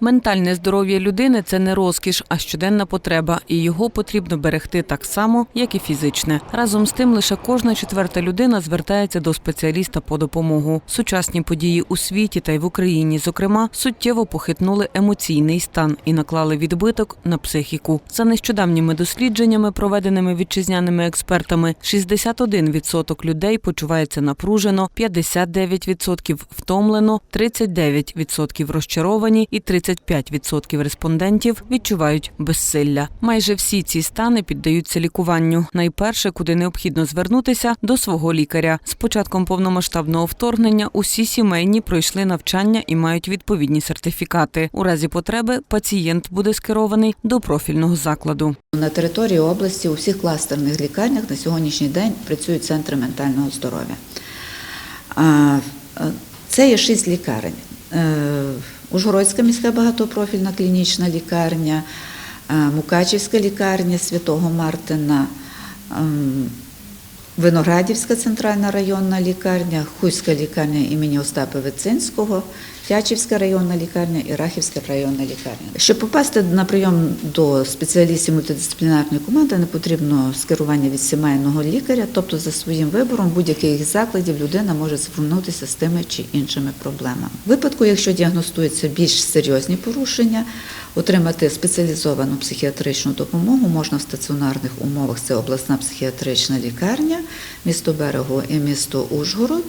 Ментальне здоров'я людини це не розкіш, а щоденна потреба, і його потрібно берегти так само, як і фізичне. Разом з тим, лише кожна четверта людина звертається до спеціаліста по допомогу. Сучасні події у світі та й в Україні, зокрема, суттєво похитнули емоційний стан і наклали відбиток на психіку. За нещодавніми дослідженнями, проведеними вітчизняними експертами, 61% людей почувається напружено, 59% втомлено, 39% розчаровані і 35% респондентів відчувають безсилля. Майже всі ці стани піддаються лікуванню. Найперше, куди необхідно звернутися, до свого лікаря. З початком повномасштабного вторгнення усі сімейні пройшли навчання і мають відповідні сертифікати. У разі потреби пацієнт буде скерований до профільного закладу. На території області у всіх кластерних лікарнях на сьогоднішній день працюють центри ментального здоров'я. Е, Це є шість лікарень. Ужгородська міська багатопрофільна клінічна лікарня, е, Мукачівська лікарня Святого Мартина, ем, Виноградівська центральна районна лікарня, Хуйська лікарня імені Остапа Вицинського, Тячівська районна лікарня і Рахівська районна лікарня. Щоб попасти на прийом до спеціалістів мультидисциплінарної команди, не потрібно скерування від сімейного лікаря, тобто за своїм вибором будь-яких закладів людина може звернутися з тими чи іншими проблемами. В випадку, якщо діагностуються більш серйозні порушення, отримати спеціалізовану психіатричну допомогу можна в стаціонарних умовах. Це обласна психіатрична лікарня, місто Берегу і місто Ужгород,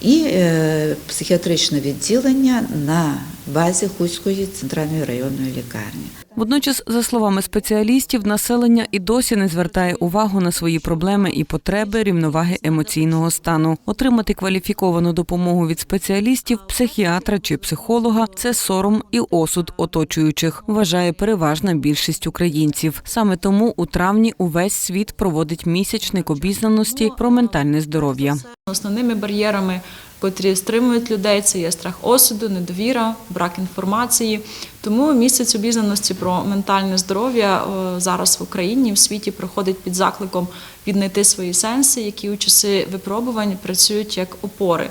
і е, психіатричне відділення на базі Хуської центральної районної лікарні. Водночас, за словами спеціалістів, населення і досі не звертає увагу на свої проблеми і потреби рівноваги емоційного стану. Отримати кваліфіковану допомогу від спеціалістів, психіатра чи психолога це сором і осуд оточуючих, вважає переважна більшість українців. Саме тому у травні увесь світ проводить місячник обізнаності про ментальне здоров'я. Основними бар'єрами, котрі стримують людей, це є страх осуду, недовіра, брак інформації. Тому місяць обізнаності про ментальне здоров'я зараз в Україні в світі проходить під закликом віднайти свої сенси, які у часи випробувань працюють як опори.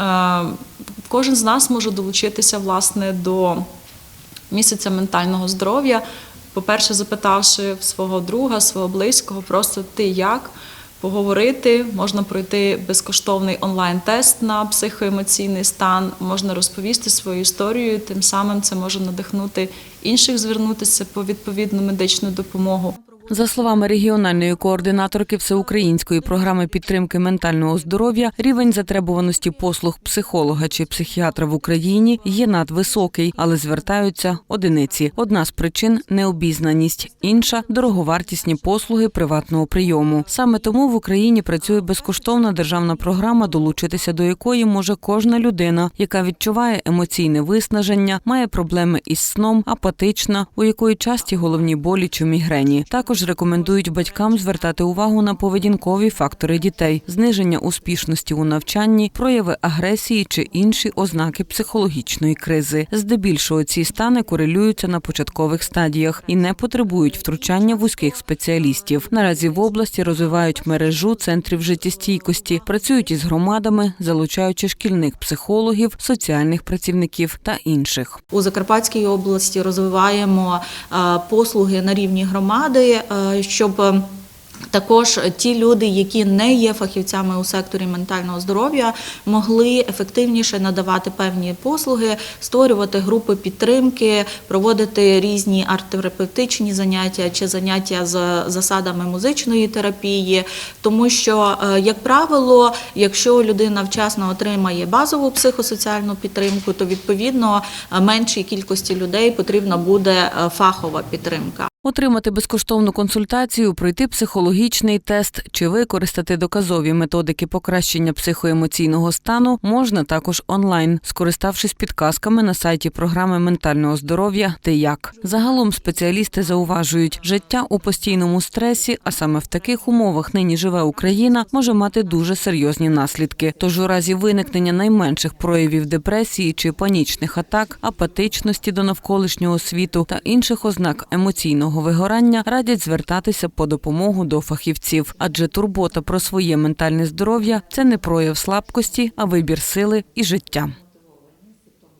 Е, Кожен з нас може долучитися власне до місяця ментального здоров'я. По-перше, запитавши свого друга, свого близького, просто ти як поговорити, можна пройти безкоштовний онлайн-тест на психоемоційний стан, можна розповісти свою історію. Тим самим це може надихнути інших звернутися по відповідну медичну допомогу. За словами регіональної координаторки всеукраїнської програми підтримки ментального здоров'я, рівень затребуваності послуг психолога чи психіатра в Україні є надвисокий, але звертаються одиниці. Одна з причин необізнаність, інша дороговартісні послуги приватного прийому. Саме тому в Україні працює безкоштовна державна програма, долучитися до якої може кожна людина, яка відчуває емоційне виснаження, має проблеми із сном, апатична, у якої часті головні болі чи мігрені. Також рекомендують батькам звертати увагу на поведінкові фактори дітей, зниження успішності у навчанні, прояви агресії чи інші ознаки психологічної кризи. Здебільшого ці стани корелюються на початкових стадіях і не потребують втручання вузьких спеціалістів. Наразі в області розвивають мережу центрів життєстійкості, працюють із громадами, залучаючи шкільних психологів, соціальних працівників та інших. У Закарпатській області розвиваємо е, послуги на рівні громади, щоб е, також ті люди, які не є фахівцями у секторі ментального здоров'я, могли ефективніше надавати певні послуги, створювати групи підтримки, проводити різні арт-терапевтичні заняття чи заняття з засадами музичної терапії. Тому що, е, як правило, якщо людина вчасно отримає базову психосоціальну підтримку, то відповідно е, меншій кількості людей потрібна буде е, фахова підтримка. Отримати безкоштовну консультацію, пройти психологічний тест чи використати доказові методики покращення психоемоційного стану можна також онлайн, скориставшись підказками на сайті програми ментального здоров'я «Ти як». Загалом спеціалісти зауважують, життя у постійному стресі, а саме в таких умовах нині живе Україна, може мати дуже серйозні наслідки. Тож у разі виникнення найменших проявів депресії чи панічних атак, апатичності до навколишнього світу та інших ознак емоційного вигорання радять звертатися по допомогу до фахівців, адже турбота про своє ментальне здоров'я це не прояв слабкості, а вибір сили і життя.